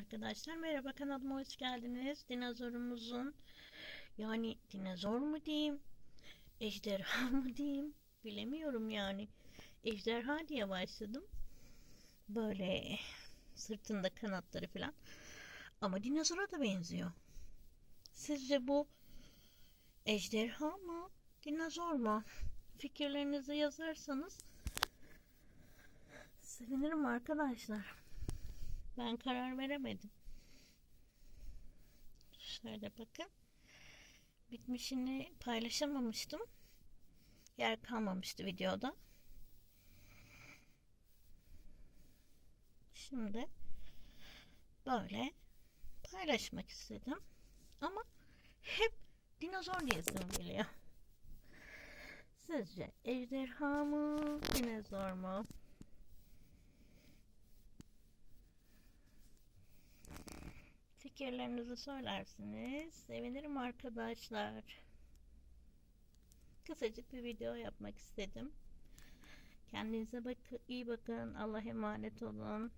Arkadaşlar merhaba kanalıma hoş geldiniz. Dinozorumuzun yani dinozor mu diyeyim, ejderha mı diyeyim bilemiyorum yani. Ejderha diye başladım. Böyle sırtında kanatları falan. Ama dinozora da benziyor. Sizce bu ejderha mı, dinozor mu? Fikirlerinizi yazarsanız sevinirim arkadaşlar. Ben karar veremedim. Şöyle bakın. Bitmişini paylaşamamıştım. Yer kalmamıştı videoda. Şimdi böyle paylaşmak istedim. Ama hep dinozor diyesim geliyor. Sizce ejderha mı, dinozor mu? Fikirlerinizi söylersiniz. Sevinirim arkadaşlar. Kısacık bir video yapmak istedim. Kendinize bak iyi bakın. Allah emanet olun.